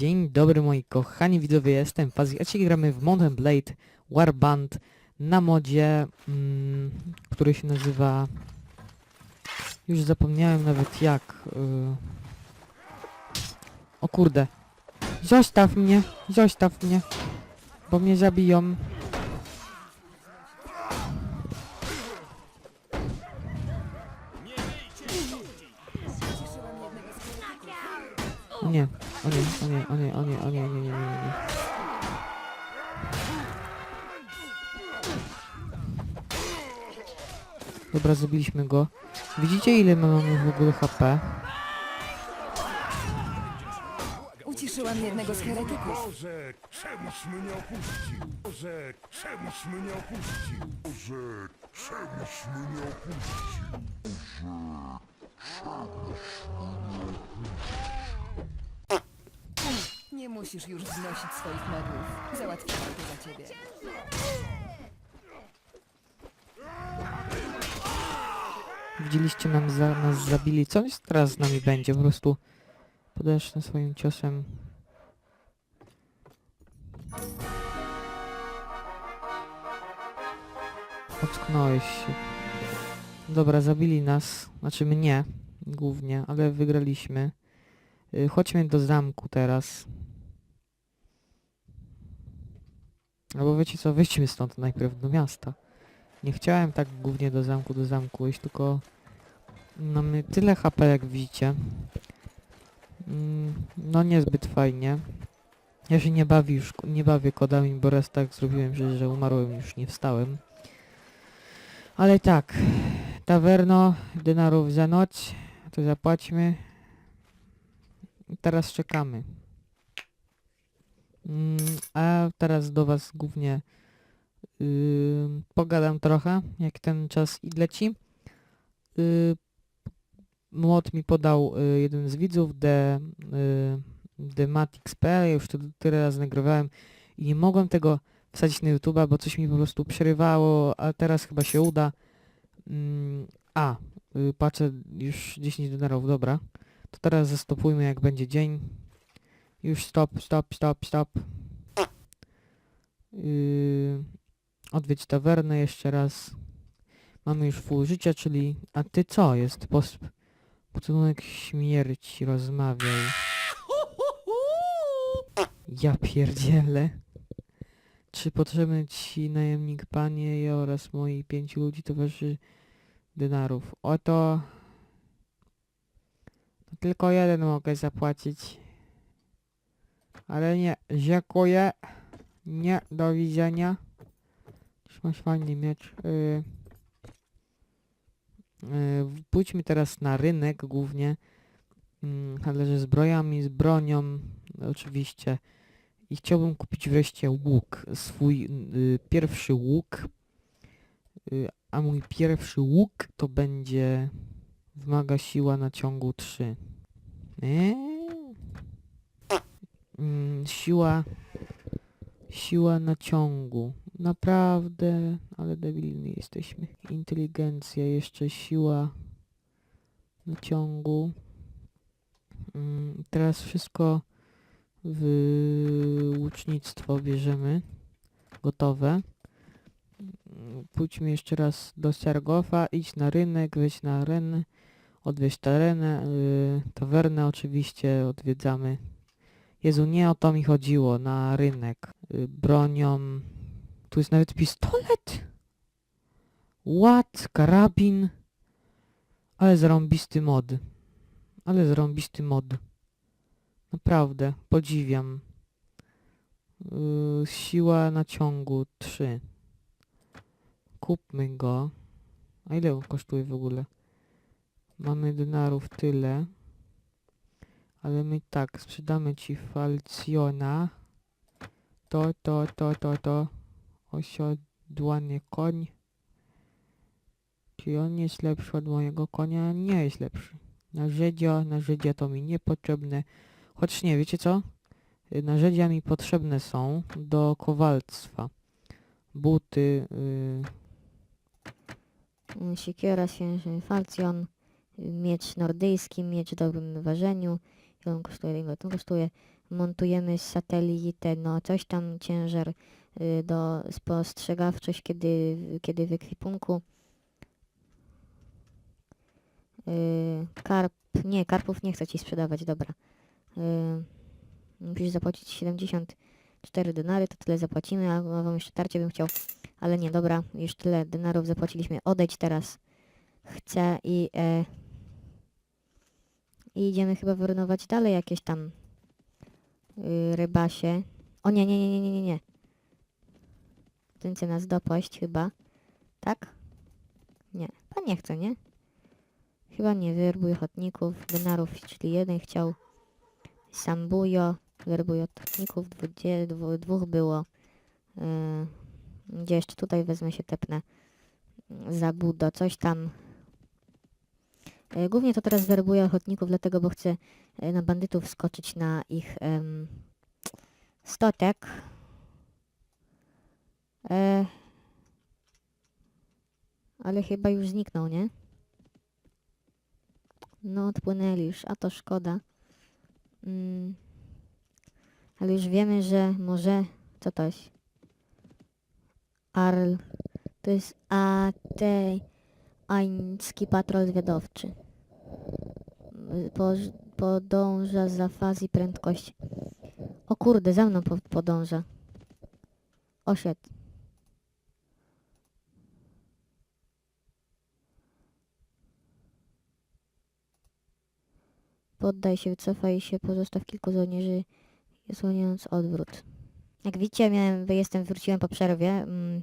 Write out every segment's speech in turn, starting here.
Dzień dobry moi kochani widzowie, jestem Fazi, a dzisiaj gramy w Mountain Blade Warband na modzie, mm, który się nazywa... Już zapomniałem nawet jak... y, O kurde. Zostaw mnie, zostaw mnie, bo mnie zabiją. Nie, o nie, o nie, o nie, o nie, nie, nie, nie. Dobra, zabiliśmy go. Widzicie ile my mamy w ogóle HP? Uciszyłam jednego z heretyków. Boże, czemuś mnie opuścił? Boże, czemuś mnie opuścił? Boże, czemuś mnie opuścił? Nie musisz już wznosić swoich medłów. Załatwiłam to za ciebie. Widzieliście nam za, nas zabili. Co teraz z nami będzie? Po prostu podeszłem swoim ciosem. Ocknąłeś się. Dobra, zabili nas. Znaczy mnie głównie, ale wygraliśmy. Y, Chodźmy do zamku teraz. Albo wiecie co, wyjdźmy stąd najpierw do miasta. Nie chciałem tak głównie do zamku, do zamku iść, tylko mamy tyle HP jak widzicie. Mm, No niezbyt fajnie. Ja się nie bawię już, nie bawię kodami, bo raz tak zrobiłem, że, że umarłem już nie wstałem. Ale tak, tawerno, denarów za noc, to zapłaćmy. Teraz czekamy. Mm, A teraz do was głównie Yy, pogadam trochę, jak ten czas i leci. Yy, Młot mi podał yy, jeden z widzów, The, yy, The Matix.pl, ja już to tyle razy nagrywałem i nie mogłem tego wsadzić na YouTube'a, bo coś mi po prostu przerywało, a teraz chyba się uda. Mm, a, yy, patrzę, już 10 dolarów, dobra. To teraz zastopujmy jak będzie dzień. Już stop, stop, stop, stop. Yy, Odwiedź tawernę jeszcze raz. Mamy już full życia, czyli... A ty co? Jest pos... Pocałunek śmierci, rozmawiaj. Ja pierdzielę. Czy potrzebny ci najemnik panie ja oraz moi pięciu ludzi towarzyszy denarów? Oto... To tylko jeden mogę zapłacić. Ale nie, dziękuję. Nie, do widzenia. Już masz fajny miecz. Yy. Yy, pójdźmy teraz na rynek głównie. Yy, handlarze zbrojami, z bronią oczywiście. I chciałbym kupić wreszcie łuk. Swój yy, pierwszy łuk. Yy, a mój pierwszy łuk to będzie wymaga siła na ciągu 3. Eee? Mm, siła siła na ciągu. Naprawdę, ale debilni jesteśmy. Inteligencja, jeszcze siła na ciągu. Mm, teraz wszystko w łucznictwo bierzemy. Gotowe. Pójdźmy jeszcze raz do Sargofa, idź na rynek, weź na arenę, odwieźć tarenę, yy, tawernę oczywiście odwiedzamy. Jezu, nie o to mi chodziło, na rynek. Y, bronią. Tu jest nawet pistolet? What? Karabin? Ale zarąbisty mod. Ale zarąbisty mod. Naprawdę, podziwiam. Yy, siła na ciągu 3. Kupmy go. A ile on kosztuje w ogóle? Mamy denarów tyle. Ale my tak, sprzedamy ci falcjona. To, to, to, to, to. Osiodłany koń. Czy on jest lepszy od mojego konia? Nie jest lepszy. Narzędzia, narzędzia to mi niepotrzebne. Choć nie, wiecie co? Narzędzia mi potrzebne są do kowalstwa. Buty, y, Y, Siekiera, świężny falcjon, miecz nordyjski, miecz w dobrym ważeniu. Ile on kosztuje? Ile to kosztuje? montujemy satelitę, no coś tam ciężar y, do spostrzegawczość, kiedy, kiedy w ekwipunku. Y, karp, nie, karpów nie chcę ci sprzedawać, dobra. Y, musisz zapłacić 74 denary, to tyle zapłacimy, a wam jeszcze tarcie bym chciał, ale nie, dobra, już tyle denarów zapłaciliśmy, odejdź teraz. Chcę i, e, i idziemy chyba wyrunować dalej jakieś tam y, rybasie. O nie, nie, nie, nie, nie, nie, nie. Ten nas dopaść chyba. Tak? Nie. Pan nie chce, nie? Chyba nie. Werbuj ochotników. Denarów, czyli jeden chciał. Sambujo. Werbuj ochotników. Dwudzie, dwu, dwóch było. Yy, gdzie jeszcze tutaj wezmę się tepnę. Za Budo. Coś tam. Yy, głównie to teraz werbuję ochotników, dlatego, bo chcę yy, na bandytów skoczyć na ich em, stotek. E, ale chyba już zniknął, nie? No, odpłynęli już, a to szkoda. Mm. Ale już wiemy, że może... Co to jest? Arl. To jest Ateański patrol zwiadowczy. Po, podąża za faz i prędkość. O kurde, za mną po, podąża. Osiedł. Poddaj się, wycofaj się, pozostaw kilku żołnierzy, osłaniając odwrót. Jak widzicie, miałem, jestem, wróciłem po przerwie. Mm,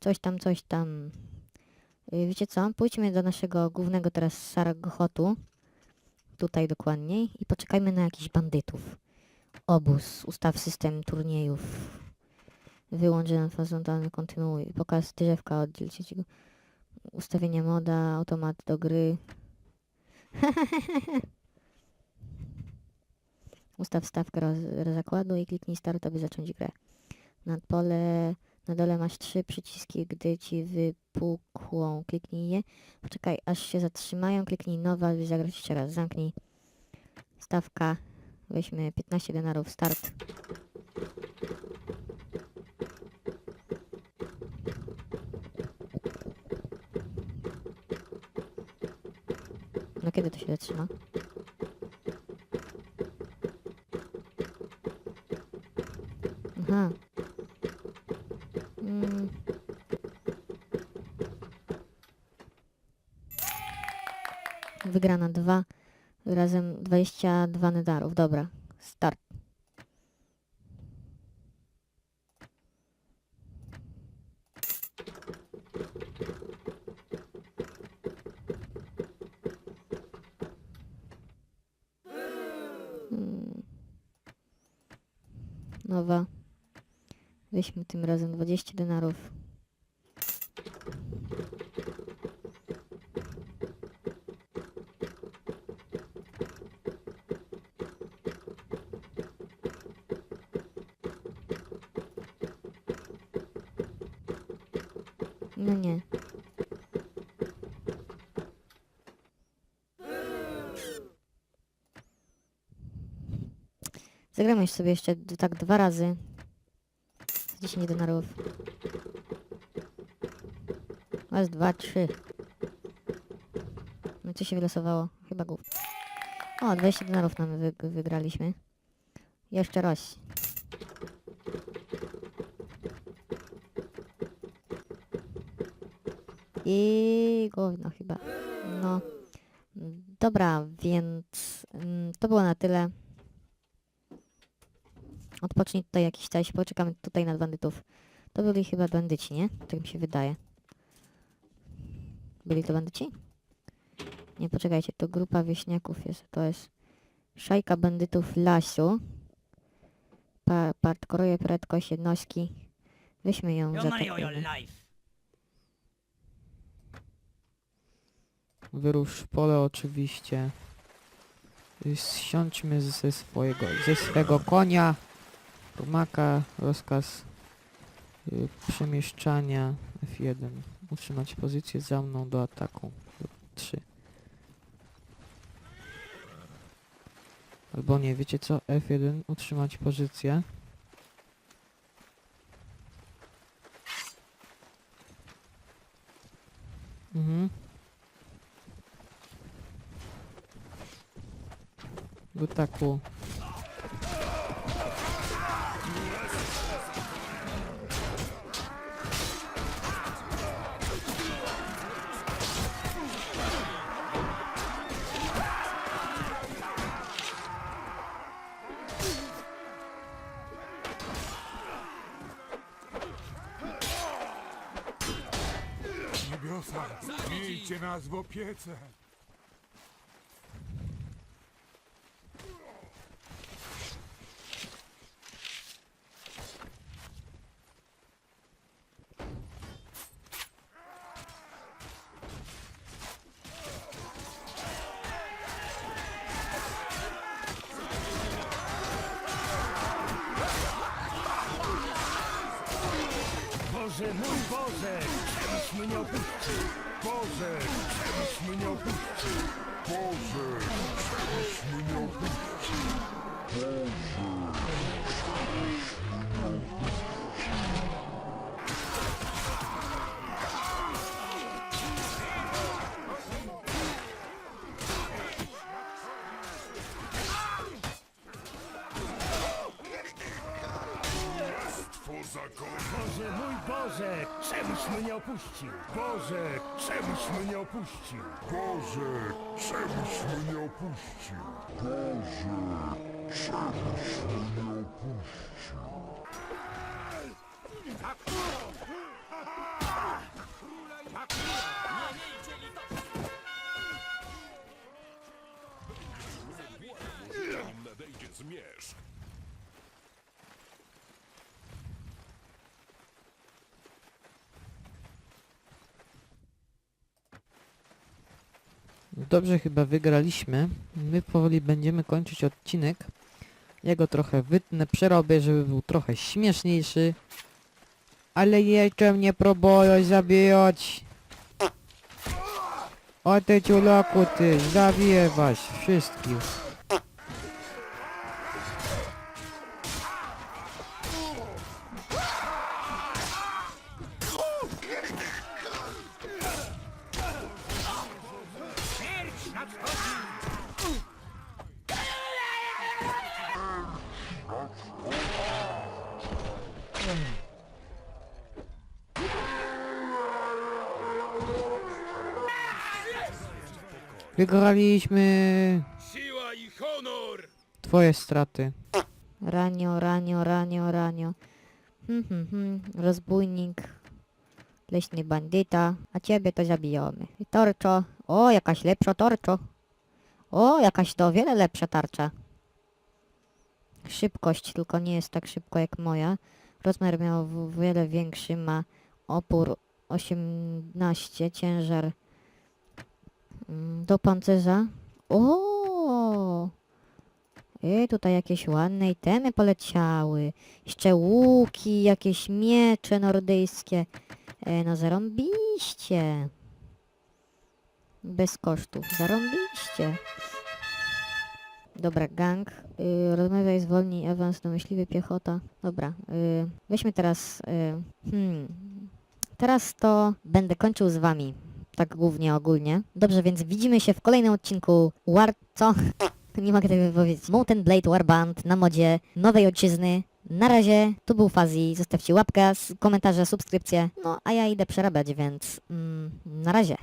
coś tam, coś tam. Y, Wiecie co? Pójdźmy do naszego głównego teraz Saragochotu, tutaj dokładniej, i poczekajmy na jakichś bandytów. Obóz, ustaw system turniejów. Wyłącz horyzontalny, kontynuuj. Pokaz drzewka, oddziel trzeciego. Ustawienie moda, automat do gry. Ustaw stawkę roz, zakładu i kliknij start, aby zacząć grę. Na pole, na dole masz trzy przyciski, gdy ci wypukłą. Kliknij je. Poczekaj, aż się zatrzymają. Kliknij nowa, aby zagrać jeszcze raz. Zamknij. Stawka. Weźmy 15 denarów. Start. No kiedy to się zatrzyma? Aha. Mm. Wygrana 2. Razem 22 nedarów. Dobra. Start. Mm. Nowa. Weźmy tym razem 20 denarów. No nie. Zagramy sobie jeszcze tak dwa razy. 10 denarów. Raz, dwa, trzy. No co się wylosowało? Chyba głów. O, 20 denarów nam wy wygraliśmy. Jeszcze raz. I gówno chyba. No. Dobra, więc mm, to było na tyle. Odpocznij tutaj jakiś czas, poczekamy tutaj na bandytów. To byli chyba bandyci, nie? Tak mi się wydaje. Byli to bandyci? Nie, poczekajcie, to grupa wieśniaków jest, to jest Szajka bandytów lasu. Pa, partkoruje prędkość jednostki. Weźmy ją za taką. Wyrusz pole oczywiście. Zsiądźmy ze swojego, ze swego konia. Rumaka, rozkaz y, przemieszczania F1. Utrzymać pozycję za mną do ataku. 3. Albo nie, wiecie co? F1, utrzymać pozycję. Mhm. Do ataku. Niebiosa, miejcie nas w opiece. Boże, mój Boże, czemuś mnie opuścił. Boże, czemuś mnie opuścił. Boże, czemuś mnie opuścił. Stwo zakonu. Boże, mój Boże, czemuś mnie opuścił. Boże, czemuś mnie opuścił? Boże, czemuś mnie opuścił? Boże, czemuś mnie opuścił? Zmierzch. Dobrze chyba wygraliśmy. My powoli będziemy kończyć odcinek. Ja go trochę wytnę, przerobię, żeby był trochę śmieszniejszy. Ale jeszcze mnie próbują zabijać. O ty ciulaku ty, zabiję was wszystkich. Wygraliśmy. Siła i honor! Twoje straty. Ranio, ranio, ranio, ranio. Hmm, hmm, hmm. Rozbójnik. Leśny bandyta. A ciebie to zabijamy. I torczo. O, jakaś lepsza torczo. O, jakaś to o wiele lepsza tarcza. Szybkość, tylko nie jest tak szybko jak moja. Rozmiar miał wiele większy, ma opór 18, ciężar do pancerza. O! I tutaj jakieś ładne itemy poleciały. Jeszcze łuki, jakieś miecze nordyjskie. E, no zarąbiście. Bez kosztów. Zarąbiście. Dobra, gang. Y, rozmawiaj, zwolnij, awans, domyśliwy, piechota. Dobra, y, weźmy teraz... Y, hmm. Teraz to będę kończył z wami. Tak głównie, ogólnie. Dobrze, więc widzimy się w kolejnym odcinku War... Co? Nie mogę tego powiedzieć. Mountain Blade Warband na modzie nowej ojczyzny. Na razie, tu był Fazi. Zostawcie łapkę, komentarze, subskrypcję. No, a ja idę przerabiać, więc mm, na razie.